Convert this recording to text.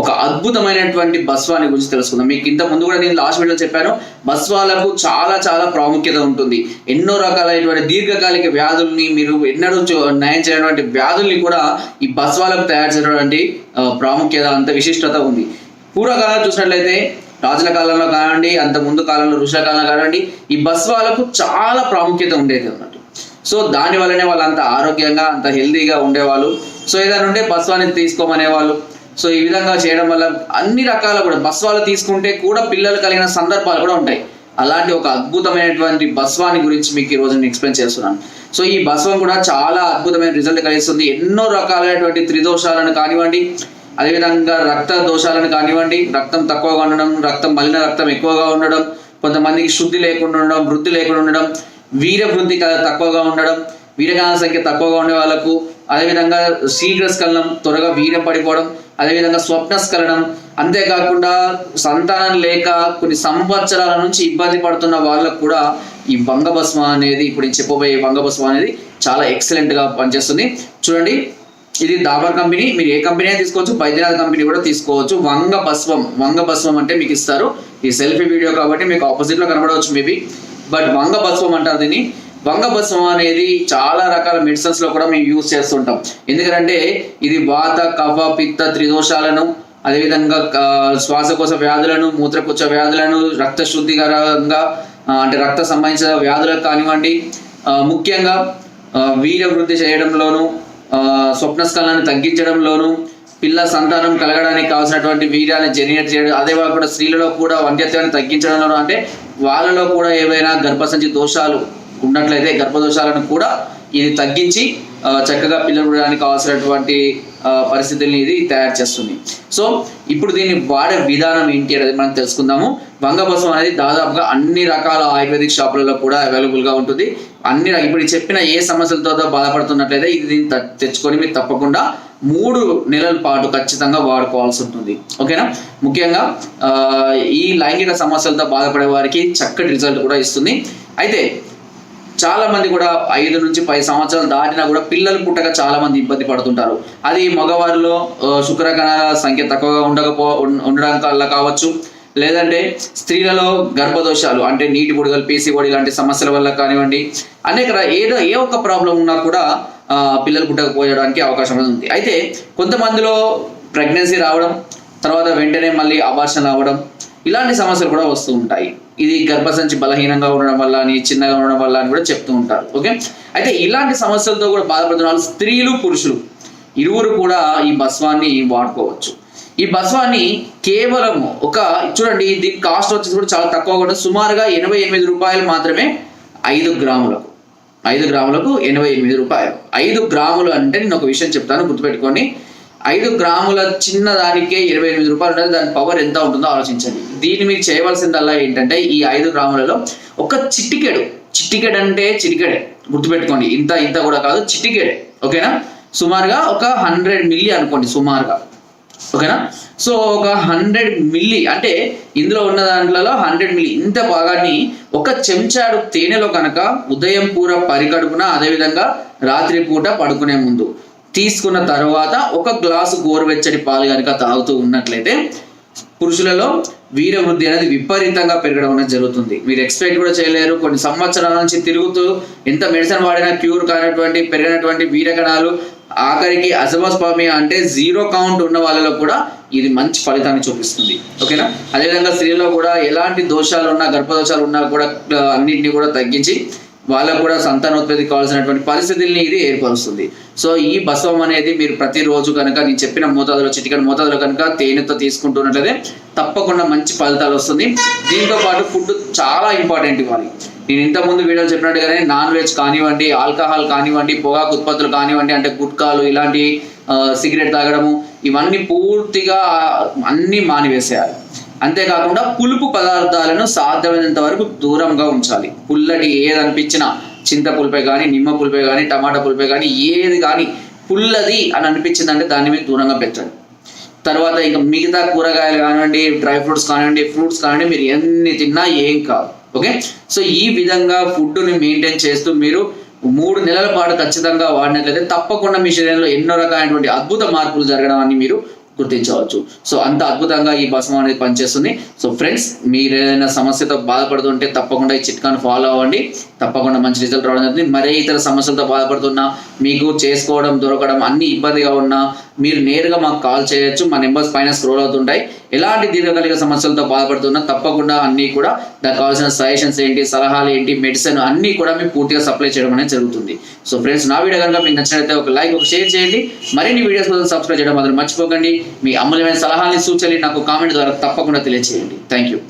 ఒక అద్భుతమైనటువంటి బస్వాని గురించి తెలుసుకుందాం. మీకు ఇంత ముందు కూడా నేను లాస్ట్ వీడియో చెప్పాను. బస్వాలకు చాలా చాలా ప్రాముఖ్యత ఉంటుంది. ఎన్నో రకాలైనటువంటి దీర్ఘకాలిక వ్యాధుల్ని మీరు ఎన్నడూ నయం చేయనటువంటి వ్యాధుల్ని కూడా ఈ బస్వాలకు తయారు చేయడానికి ప్రాముఖ్యత అంత విశిష్టత ఉంది. పూర్వకాలంలో చూసినట్లయితే రాజుల కాలంలో కానివ్వండి అంత ముందు కాలంలో ఋషుల కాలంలో కానివ్వండి ఈ బస్వాలకు చాలా ప్రాముఖ్యత ఉండేది అన్నట్టు సో దాని వల్లనే వాళ్ళు అంత ఆరోగ్యంగా అంత హెల్దీగా ఉండేవాళ్ళు. సో ఏదైనా ఉంటే బస్వాని తీసుకోమనేవాళ్ళు. సో ఈ విధంగా చేయడం వల్ల అన్ని రకాల కూడా బస్వాలు తీసుకుంటే కూడా పిల్లలు కలిగిన సందర్భాలు కూడా ఉంటాయి. అలాంటి ఒక అద్భుతమైనటువంటి బస్వాని గురించి మీకు ఈ రోజు నేను ఎక్స్ప్లెయిన్ చేస్తున్నాను. సో ఈ బస్వం కూడా చాలా అద్భుతమైన రిజల్ట్ కలిగిస్తుంది. ఎన్నో రకాలైనటువంటి త్రిదోషాలను కానివ్వండి అదేవిధంగా రక్త దోషాలను కానివ్వండి రక్తం తక్కువగా ఉండడం రక్తం మలిన రక్తం ఎక్కువగా ఉండడం కొంతమందికి శుద్ధి లేకుండా ఉండడం వృద్ధి లేకుండా ఉండడం వీర వృద్ధి తక్కువగా ఉండడం వీరగాన సంఖ్య తక్కువగా ఉండే వాళ్ళకు అదేవిధంగా శీఘ్రస్ఖలనం త్వరగా వీర్యం పడిపోవడం అదేవిధంగా స్వప్నస్ఖలనం అంతేకాకుండా సంతానం లేక కొన్ని సంవత్సరాల నుంచి ఇబ్బంది పడుతున్న వాళ్ళకు కూడా ఈ వంగభస్మ అనేది ఇప్పుడు నేను చెప్పబోయే వంగభస్మ అనేది చాలా ఎక్సలెంట్గా పనిచేస్తుంది. చూడండి ఇది దాబర్ కంపెనీ మీరు ఏ కంపెనీ అయినా తీసుకోవచ్చు బైద్యనాథ్ కంపెనీ కూడా తీసుకోవచ్చు. వంగ భస్వం వంగ భస్వం అంటే మీకు ఇస్తారు. ఈ సెల్ఫీ వీడియో కాబట్టి మీకు ఆపోజిట్లో కనబడవచ్చు మేబీ బట్ వంగ భస్వం అంటారు దీన్ని. వంగభస్మం అనేది చాలా రకాల మెడిసిన్స్లో కూడా మేము యూజ్ చేస్తుంటాం. ఎందుకంటే ఇది వాత కఫ పిత్త త్రిదోషాలను అదేవిధంగా శ్వాసకోశ వ్యాధులను మూత్రపుచ్చ వ్యాధులను రక్త శుద్ధికరంగా అంటే రక్త సంబంధించిన వ్యాధులకు కానివ్వండి ముఖ్యంగా వీర్య వృద్ధి చేయడంలోను ఆ, తగ్గించడంలోను పిల్ల సంతానం కలగడానికి కావాల్సినటువంటి వీర్యాన్ని జనరేట్ చేయడం అదే కాకుండా స్త్రీలలో కూడా వంధ్యత్వాన్ని తగ్గించడంలోనూ అంటే వాళ్ళలో కూడా ఏవైనా గర్భసంచి దోషాలు ఉన్నట్లయితే గర్భదోషాలను కూడా ఇది తగ్గించి చక్కగా పిల్లలు పుట్టడానికి కావాల్సినటువంటి పరిస్థితుల్ని ఇది తయారు చేస్తుంది. సో ఇప్పుడు దీన్ని వాడే విధానం ఏంటి అనేది మనం తెలుసుకుందాము. వంగభస్వం అనేది దాదాపుగా అన్ని రకాల ఆయుర్వేదిక్ షాపులలో కూడా అవైలబుల్గా ఉంటుంది. అన్ని ఇప్పుడు చెప్పిన ఏ సమస్యలతో బాధపడుతున్నట్లయితే ఇది దీన్ని తెచ్చుకొని మీరు తప్పకుండా మూడు నెలల పాటు ఖచ్చితంగా వాడుకోవాల్సి ఉంటుంది. ఓకేనా? ముఖ్యంగా ఈ లైంగిక సమస్యలతో బాధపడే వారికి చక్కటి రిజల్ట్ కూడా ఇస్తుంది. అయితే చాలా మంది కూడా ఐదు నుంచి పది సంవత్సరాలు దాటినా కూడా పిల్లలు పుట్టక చాలా మంది ఇబ్బంది పడుతుంటారు. అది మగవారిలో ఆ, శుక్రకణాల సంఖ్య తక్కువగా ఉండకపో ఉండడం వల్ల కావచ్చు. లేదంటే స్త్రీలలో గర్భదోషాలు అంటే నీటి బుడగలు పీసీఓడి లాంటి సమస్యల వల్ల కానివ్వండి అనేక ఏదో ఏ ఒక్క ప్రాబ్లం ఉన్నా కూడా పిల్లలు పుట్టకపోయడానికి అవకాశం ఉంది. అయితే కొంతమందిలో ప్రెగ్నెన్సీ రావడం తర్వాత వెంటనే మళ్ళీ అబార్షన్ అవ్వడం ఇలాంటి సమస్యలు కూడా వస్తూ ఉంటాయి. ఇది గర్భసంచి బలహీనంగా ఉండడం వల్ల అని చిన్నగా ఉండడం వల్ల అని కూడా చెప్తూ ఉంటారు. ఓకే? అయితే ఇలాంటి సమస్యలతో కూడా బాధపడుతున్న వాళ్ళు స్త్రీలు పురుషులు ఇరువురు కూడా ఈ భస్వాన్ని వాడుకోవచ్చు. ఈ భస్వాన్ని కేవలం ఒక చూడండి దీని కాస్ట్ వచ్చేసి కూడా చాలా తక్కువగా కూడా సుమారుగా ఎనభై ఎనిమిది రూపాయలు మాత్రమే ఐదు గ్రాములకు. ఐదు గ్రాములకు ఎనభై ఎనిమిది రూపాయలు. ఐదు గ్రాములు అంటే నేను ఒక విషయం చెప్తాను గుర్తుపెట్టుకొని ఐదు గ్రాముల చిన్న దానికే ఇరవై ఎనిమిది రూపాయలు ఉంటుంది దాని పవర్ ఎంత ఉంటుందో ఆలోచించండి. దీన్ని మీరు చేయవలసిందల్లా ఏంటంటే ఈ ఐదు గ్రాములలో ఒక చిట్టికెడు చిటికెడు అంటే చిటికెడే గుర్తుపెట్టుకోండి. ఇంత ఇంత కూడా కాదు చిట్టికెడే ఓకేనా? సుమారుగా ఒక హండ్రెడ్ మిల్లీ అనుకోండి సుమారుగా. ఓకేనా? సో ఒక హండ్రెడ్ మిల్లీ అంటే ఇందులో ఉన్న దాంట్లో హండ్రెడ్ మిల్లీ ఇంత భాగాన్ని ఒక చెంచాడు తేనెలో కనుక ఉదయం పూర పరికడుపున అదేవిధంగా రాత్రి పూట పడుకునే ముందు. తీసుకున్న తర్వాత ఒక గ్లాసు గోరువెచ్చని పాలు కనుక తాగుతూ ఉన్నట్లయితే పురుషులలో వీరవృద్ధి అనేది విపరీతంగా పెరగడం అనేది జరుగుతుంది. మీరు ఎక్స్పెక్ట్ కూడా చేయలేరు. కొన్ని సంవత్సరాల నుంచి తిరుగుతూ ఎంత మెడిసిన్ వాడినా క్యూర్ కానటువంటి పెరిగినటువంటి వీరకణాలు ఆఖరికి అజమస్పామియా అంటే జీరో కౌంట్ ఉన్న వాళ్ళలో కూడా ఇది మంచి ఫలితాన్ని చూపిస్తుంది. ఓకేనా? అదేవిధంగా స్త్రీలో కూడా ఎలాంటి దోషాలు ఉన్నా గర్భదోషాలు ఉన్నా కూడా అన్నింటినీ అన్నిటిని కూడా తగ్గించి వాళ్ళకు కూడా సంతానోత్పత్తి కావాల్సినటువంటి పరిస్థితుల్ని ఇది ఏర్పరుస్తుంది. సో ఈ బసవం అనేది మీరు ప్రతిరోజు కనుక నేను చెప్పిన మోతాదులో చిటికన మోతాదులో కనుక తేనెతో తీసుకుంటున్నట్లయితే తప్పకుండా మంచి ఫలితాలు వస్తుంది. దీంతో పాటు ఫుడ్ చాలా ఇంపార్టెంట్ ఇవ్వాలి. నేను ఇంత ముందు వీడియోలు చెప్పినట్టుగానే నాన్ వెజ్ కానివ్వండి ఆల్కహాల్ కానివ్వండి పొగాకు ఉత్పత్తులు కానివ్వండి అంటే గుట్కాలు ఇలాంటి సిగరెట్ తాగడము ఇవన్నీ పూర్తిగా అన్నీ మానివేసేయాలి. అంతేకాకుండా పులుపు పదార్థాలను సాధ్యమైనంత వరకు దూరంగా ఉంచాలి. పుల్లటి ఏది అనిపించినా చింత పులిపే కానీ నిమ్మ పులిపే కానీ టమాటా పులిపే కానీ ఏది కానీ పుల్లది అని అనిపించిందంటే దాన్ని మీరు దూరంగా పెట్టండి. తర్వాత ఇంకా మిగతా కూరగాయలు కానివ్వండి డ్రై ఫ్రూట్స్ కానివ్వండి ఫ్రూట్స్ కానివ్వండి మీరు ఎన్ని తిన్నా ఏం కాదు. ఓకే? సో ఈ విధంగా ఫుడ్ని మెయింటైన్ చేస్తూ మీరు మూడు నెలల పాటు ఖచ్చితంగా వాడినట్లయితే తప్పకుండా మీ శరీరంలో ఎన్నో రకాలైనటువంటి అద్భుత మార్పులు జరగడం అని మీరు గుర్తించవచ్చు. సో అంత అద్భుతంగా ఈ భస్మం అనేది పనిచేస్తుంది. సో ఫ్రెండ్స్ మీరు ఏదైనా సమస్యతో బాధపడుతుంటే తప్పకుండా ఈ చిట్కాను ఫాలో అవ్వండి. తప్పకుండా మంచి రిజల్ట్ రావడం జరుగుతుంది. మరే ఇతర సమస్యలతో బాధపడుతున్నా మీకు చేసుకోవడం దొరకడం అన్ని ఇబ్బందిగా ఉన్నా మీరు నేరుగా మాకు కాల్ చేయొచ్చు. మా నెంబర్స్ పైన స్క్రోల్ అవుతుంటాయి. ఎలాంటి దీర్ఘకాలిక సమస్యలతో బాధపడుతున్నా తప్పకుండా అన్ని కూడా దానికి కావాల్సిన సజెషన్స్ ఏంటి సలహాలు ఏంటి మెడిసిన్ అన్ని కూడా మేము పూర్తిగా సప్లై చేయడం అనేది జరుగుతుంది. సో ఫ్రెండ్స్ నా వీడియో కనుక మీకు నచ్చినట్లయితే ఒక లైక్ ఒక షేర్ చేయండి. మరిన్ని వీడియోస్ కోసం సబ్స్క్రైబ్ చేయడం మాత్రం మర్చిపోకండి. మీ అమూల్యమైన సలహాలని సూచనలు నాకు కామెంట్ ద్వారా తప్పకుండా తెలియజేయండి థ్యాంక్ యూ